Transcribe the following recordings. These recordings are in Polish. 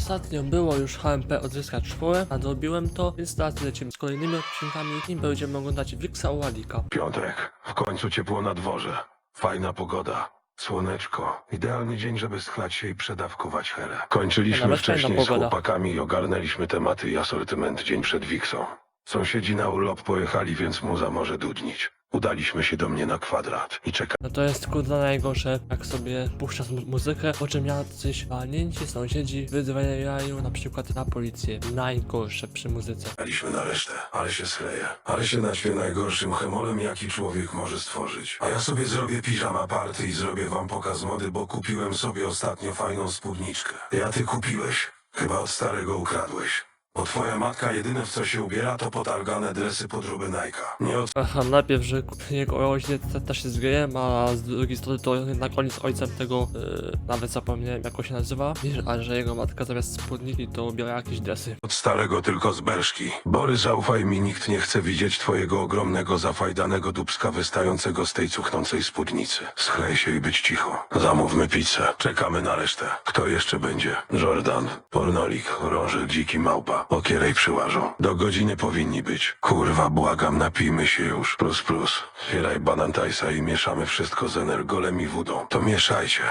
ostatnio było już HMP odzyskać szkołę, nadrobiłem to, więc teraz lecimy z kolejnymi odcinkami i będziemy oglądać Wixa Ładika. Piątek. W końcu ciepło na dworze. Fajna pogoda. Słoneczko. Idealny dzień, żeby schlać się i przedawkować herę. Kończyliśmy Nawet fajna wcześniej z pogoda. chłopakami i ogarnęliśmy tematy i asortyment dzień przed Wiksą. Sąsiedzi na urlop pojechali, więc muza może dudnić. Udaliśmy się do mnie na kwadrat i czekaliśmy No to jest kurde najgorsze, jak sobie puszczasz mu- muzykę, po czym jacyś walnięci sąsiedzi wydzwaniają na przykład na policję. Najgorsze przy muzyce. na resztę. Ale się schleję. Ale się naćwie najgorszym hemolem, jaki człowiek może stworzyć. A ja sobie zrobię piżama party i zrobię wam pokaz mody, bo kupiłem sobie ostatnio fajną spódniczkę. Ja ty kupiłeś? Chyba od starego ukradłeś. Bo twoja matka jedyne w co się ubiera to potargane dresy podróby Nike'a. Nie od... Aha, najpierw, że jego ojciec te- też jest gejem, a z drugiej strony to jednak on jest ojcem tego, yy, nawet zapomniałem jak on się nazywa, a że jego matka zamiast spódniki to ubiera jakieś dresy. Od starego tylko z berszki. Bory, zaufaj mi, nikt nie chce widzieć twojego ogromnego, zafajdanego dubska wystającego z tej cuchnącej spódnicy. Schlej się i być cicho. Zamówmy pizzę. Czekamy na resztę. Kto jeszcze będzie? Jordan, Pornolik, Rożer, Dziki Małpa. Okierej przyłażą. Do godziny powinni być. Kurwa, błagam, napijmy się już. Plus, plus. Otwieraj banantajsa i mieszamy wszystko z energolem i wodą. To mieszajcie.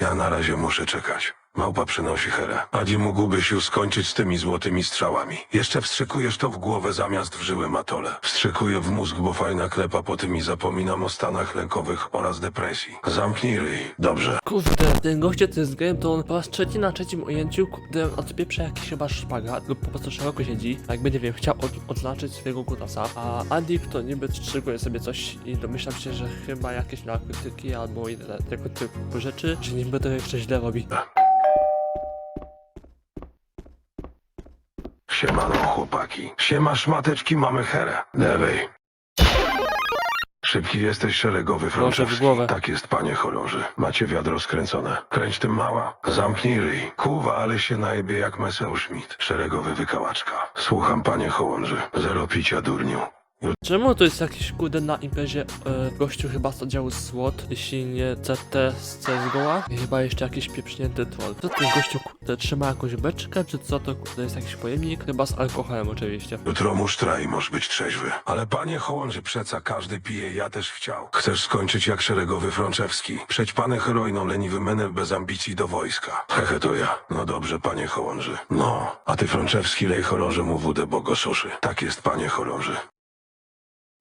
Ja na razie muszę czekać. Małpa przynosi herę. Adzi mógłbyś już skończyć z tymi złotymi strzałami. Jeszcze wstrzykujesz to w głowę zamiast w żyły matole. Wstrzykuję w mózg, bo fajna klepa po tym i zapominam o stanach lękowych oraz depresji. Zamknij ryj. Dobrze. Kurde, ten goście to jest gejem, to on po raz trzeci na trzecim ujęciu, kurde, odpieprza jakiś chyba szpagat, lub po prostu szeroko siedzi, jakby nie wiem, chciał od, odznaczyć swojego kutasa, a Andik to niby strzyguje sobie coś i domyślam się, że chyba jakieś narkotyki albo inne tego typu rzeczy, że niby to jeszcze źle robi. Siemano, chłopaki. Siema, szmateczki, mamy herę. Lewej. Szybki jesteś szeregowy Proszę w Franczewski. głowę. Tak jest, panie chorąży. Macie wiadro skręcone. Kręć tym mała. Zamknij ryj. Kuwa, ale się najebie jak Messerschmitt. Szeregowy wykałaczka. Słucham, panie chorąży. Zero picia, durniu. Czemu to jest jakiś kurde na imprezie e, gościu chyba z oddziału SWOT, jeśli nie CT z CSGO'a i chyba jeszcze jakiś pieprznięty troll. Co ten gościu kurde trzyma jakąś beczkę, czy co to kurde jest jakiś pojemnik? Chyba z alkoholem oczywiście. Jutro musztra i możesz być trzeźwy. Ale panie chorąży, przeca każdy pije, ja też chciał. Chcesz skończyć jak szeregowy Frączewski. Przeć pane heroiną, leniwy menel bez ambicji do wojska. Hehe, to ja. No dobrze, panie chorąży. No, a ty Frączewski lej chorąży mu wódę, bo go suszy. Tak jest, panie chorąży.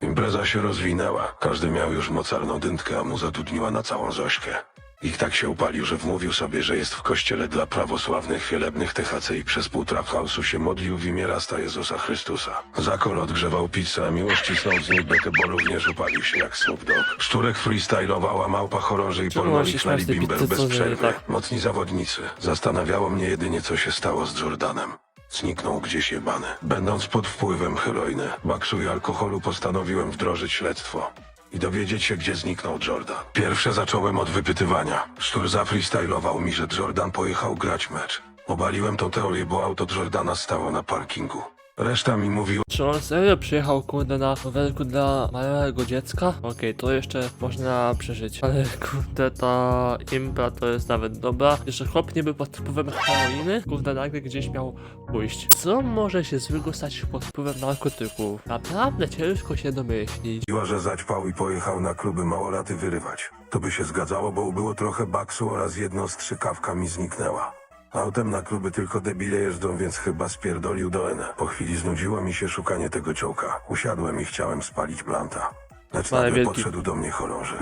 Impreza się rozwinęła. Każdy miał już mocarną dętkę, a mu zatrudniła na całą Zośkę. Ich tak się upalił, że wmówił sobie, że jest w kościele dla prawosławnych chwielebnych THC i przez pół trap house'u się modlił w imię rasta Jezusa Chrystusa. Zakol odgrzewał pizzę, a miłość cisnął z niej bekę, bo również upalił się jak Snoop Dogg. Szczurek freestylował, a małpa chorąży i Czemu pornolik on się śmiał z tej bimber pizzy, bez przerwy. tak? Mocni zawodnicy. Zastanawiało mnie jedynie, co się stało z Jordanem. Zniknął gdzieś jebany. Będąc pod wpływem heroiny, baksu i alkoholu postanowiłem wdrożyć śledztwo i dowiedzieć się, gdzie zniknął Jordan. Pierwsze zacząłem od wypytywania. Sztur zafreestylował mi, że Jordan pojechał grać mecz. Obaliłem tą teorię, bo auto Jordana stało na parkingu. Reszta mi mówiła, Czy on serio przyjechał kurde na rowerku dla małego dziecka? Okej, to jeszcze można przeżyć. Ale kurde ta impra to jest nawet dobra. Jeszcze chłop nie był pod wpływem heroiny, kurde nagle gdzieś miał pójść. Co może się złego stać pod wpływem narkotyków? Naprawdę ciężko się domyślić. że zaćpał i pojechał na kluby małolaty wyrywać. To by się zgadzało, bo było trochę baksu oraz jedno strzykawka mi zniknęła. Autem na kluby tylko debile jeżdżą, więc chyba spierdolił do N. Po chwili znudziło mi się szukanie tego ciołka. Usiadłem i chciałem spalić blanta. Lecz Ale nagle wielki. podszedł do mnie chorąży.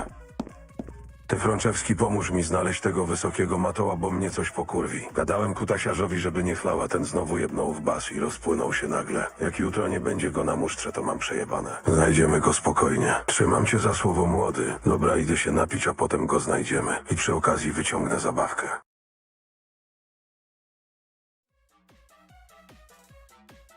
Ty Frączewski pomóż mi znaleźć tego wysokiego matoła, bo mnie coś pokurwi. Gadałem kutasiarzowi, żeby nie chlała, ten znowu jebnął w bas i rozpłynął się nagle. Jak jutro nie będzie go na musztrze, to mam przejebane. Znajdziemy go spokojnie. Trzymam cię za słowo młody. Dobra, idę się napić, a potem go znajdziemy. I przy okazji wyciągnę zabawkę.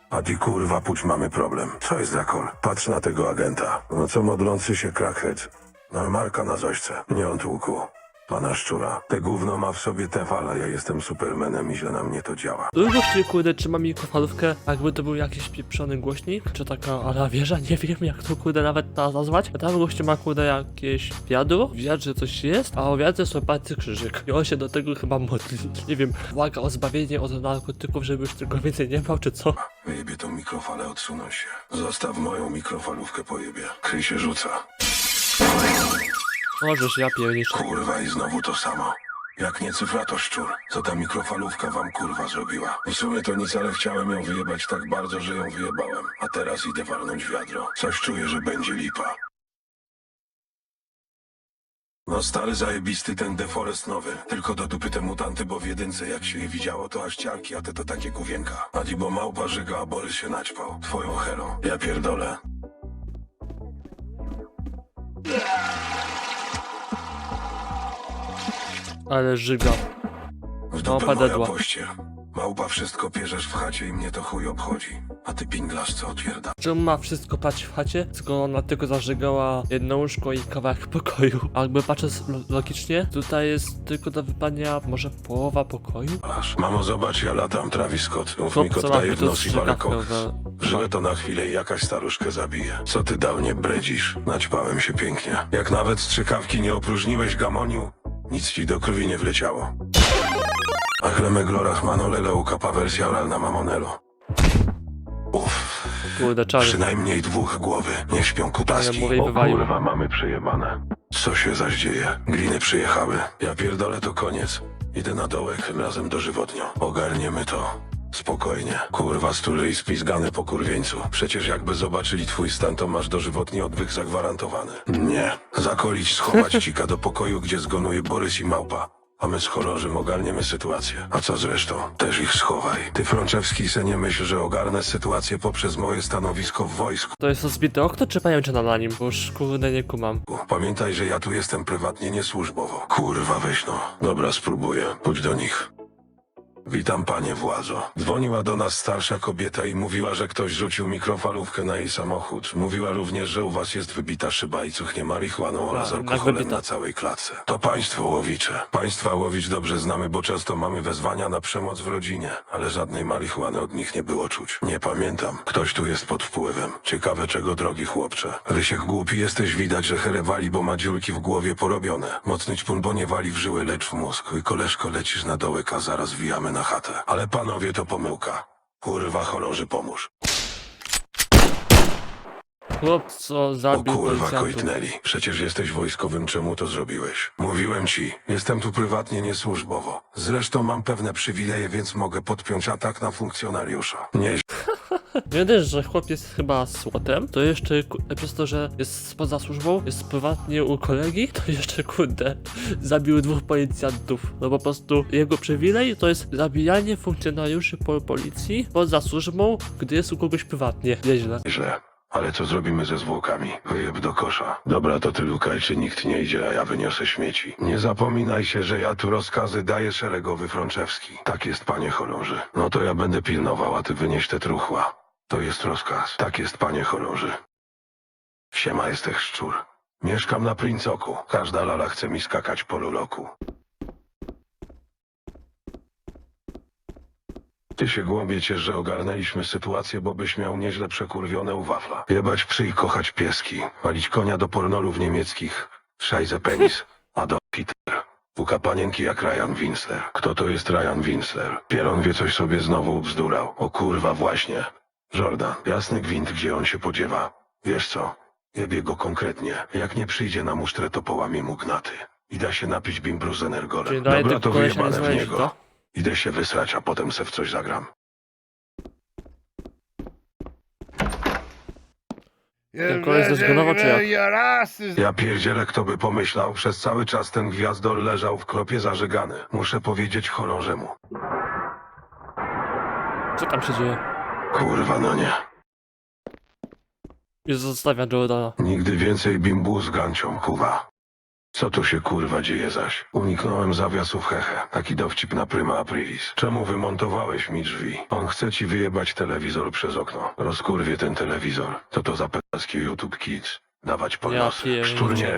A ty kurwa, puć mamy problem. Co jest za kol? Patrz na tego agenta. No co modlący się crackhead. No marka na zośce. Nie on tłuku. Pana szczura, te gówno ma w sobie tefal, a ja jestem supermenem i źle na mnie to działa. Długo się kurde trzyma mikrofalówkę, jakby to był jakiś pieprzony głośnik, czy taka ala wieża, nie wiem jak to kurde nawet ta nazwać. A tam gościu ma kurde jakieś wiadro, w wiadrze coś jest, a o wiadrze są palcy krzyżyk. I on się do tego chyba modli. Nie wiem, błaga o zbawienie od narkotyków, żeby już tego więcej nie brał, czy co? Wyjebie tą mikrofalę, odsunąć się. Zostaw moją mikrofalówkę po jebie. Kryj się rzuca. Możesz, ja pierniczę. Kurwa i znowu to samo. Jak nie cyfra to szczur. Co ta mikrofalówka wam kurwa zrobiła? W sumie to nic, ale chciałem ją wyjebać tak bardzo, że ją wyjebałem. A teraz idę walnąć wiadro. Coś czuję, że będzie lipa. No stary zajebisty ten deforest nowy. Tylko do dupy te mutanty, bo w jedynce jak się je widziało to aż ciarki, a te to takie kuwienka. A bo małpa żyga, a Borys się naćpał. Twoją hero. Ja pierdolę. Ale żyga. W dupę Małpa moja dedła. pościel. Małpa wszystko pierzesz w chacie i mnie to chuj obchodzi. A ty pinglasz co otwierda. Czemu ma wszystko pać w chacie, skoro ona tylko zażygała jedno łóżko i kawałek pokoju? A jakby patrząc lo- logicznie, tutaj jest tylko do wypania może połowa pokoju? Aż. Mamo zobacz, ja latam Travis Scott. Mów mi Chłopca kot ma daje w nos i walę koks. to na chwilę i jakaś staruszkę zabije. Co ty dał nie bredzisz? Naćpałem się pięknie. Jak nawet strzykawki nie opróżniłeś gamoniu, nic ci do krwi nie wleciało. Achleme glorach manole leuka wersja oralna mamonelo. Uff. Kurde, czary. Przynajmniej dwóch głowy. Niech śpią kutaski. Mówię i o kurwa, mamy przejebane. Co się zaś dzieje? Gliny przyjechały. Ja pierdolę, to koniec. Idę na dołek, razem dożywotnio. Ogarniemy to. Spokojnie. Kurwa, stulej spizgany po kurwieńcu. Przecież jakby zobaczyli twój stan, to masz dożywotni odwych zagwarantowany. Nie. Zakolić, schować cika do pokoju, gdzie zgonuje Borys i Małpa. A my z chorożem ogarniemy sytuację. A co zresztą? Też ich schowaj. Ty, Frączewski, se nie myśl, że ogarnę sytuację poprzez moje stanowisko w wojsku. To jest rozbite okno czy pajęczyna na nim? Bo już kurde nie kumam. Pamiętaj, że ja tu jestem prywatnie, nie służbowo. Kurwa, weź no. Dobra, spróbuję. Pójdź do nich. Witam, panie władzo. Dzwoniła do nas starsza kobieta i mówiła, że ktoś rzucił mikrofalówkę na jej samochód. Mówiła również, że u was jest wybita szyba i cuchnie marihuaną oraz A, alkoholem wybita. na całej klatce. To państwo łowicze. Państwa łowicz dobrze znamy, bo często mamy wezwania na przemoc w rodzinie, ale żadnej marihuany od nich nie było czuć. Nie pamiętam. Ktoś tu jest pod wpływem. Ciekawe czego, drogi chłopcze. Rysiek głupi jesteś, widać, że herewali, bo ma dziurki w głowie porobione. Mocny ćpun, bo nie wali w żyły, lecz w mózg. I koleżko lecisz na dołek, a zaraz wijamy na chatę. Ale panowie, to pomyłka. Kurwa, chorąży, pomóż. Chłopco O zabił kurwa, policjantów. Kojtneli. Przecież jesteś wojskowym, czemu to zrobiłeś? Mówiłem ci, jestem tu prywatnie, nie służbowo. Zresztą mam pewne przywileje, więc mogę podpiąć atak na funkcjonariusza. Nie Nie że chłop jest chyba słotem, to jeszcze przez to, że jest poza służbą, jest prywatnie u kolegi, to jeszcze kurde zabił dwóch policjantów. No po prostu jego przywilej to jest zabijanie funkcjonariuszy po policji poza służbą, gdy jest u kogoś prywatnie. Nieźle. źle. Ale co zrobimy ze zwłokami? Wyjeb do kosza. Dobra, to ty lukaj, czy nikt nie idzie, a ja wyniosę śmieci. Nie zapominaj się, że ja tu rozkazy daję szeregowy Frączewski. Tak jest, panie chorąży. No to ja będę pilnował, a ty wynieś te truchła. To jest rozkaz. Tak jest, panie chorąży. Siema, jesteś szczur. Mieszkam na Princoku. Każda lala chce mi skakać po luloku. Ty się głąbie że ogarnęliśmy sytuację, bo byś miał nieźle przekurwione u wafla. Jebać psy i kochać pieski. Walić konia do pornolów niemieckich. Szajze penis. Adolf Hitler. Puka panienki jak Ryan Winsler. Kto to jest Ryan Winsler? Pieron wie coś sobie znowu bzdurał. O kurwa właśnie. Jordan. Jasny gwint, gdzie on się podziewa. Wiesz co? Jebie go konkretnie. Jak nie przyjdzie na musztrę, to połamie mu gnaty. I da się napić bimbru z. Czyli dalej Dobra, tego to kolesia wyjebane w niego. to? Idę się wysrać, a potem se w coś zagram. Ten koleś ze Zgonowa, czy jak? Ja pierdzielę, kto by pomyślał, przez cały czas ten gwiazdor leżał w kropie zażegany. Muszę powiedzieć chorążemu. Co tam się dzieje? Kurwa, no nie. Już zostawia Jordana. Nigdy więcej bimbu z gancią, kuwa. Co tu się kurwa dzieje zaś? Uniknąłem zawiasów hehe. Taki dowcip na prima aprilis. Czemu wymontowałeś mi drzwi? On chce ci wyjebać telewizor przez okno. Rozkurwie ten telewizor. Co to za pedalski YouTube Kids? Dawać po Ja nos. pierniczę. Szczur nie.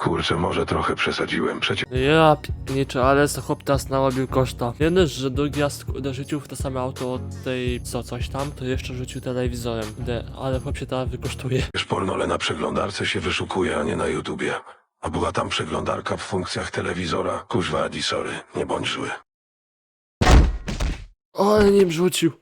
Kurczę, może trochę przesadziłem. Przecież Ja pierniczę, ale co chłop teraz narobił koszta. Jeden, że drugi raz kurde rzucił w to samo auto od tej co coś tam, to jeszcze rzucił telewizorem. De, ale chłop się teraz wykosztuje. pornole na przeglądarce się wyszukuje, a nie na YouTubie. A była tam przeglądarka w funkcjach telewizora. Kuźwa, Adi, sorry, nie bądź zły. O, ale nim rzucił.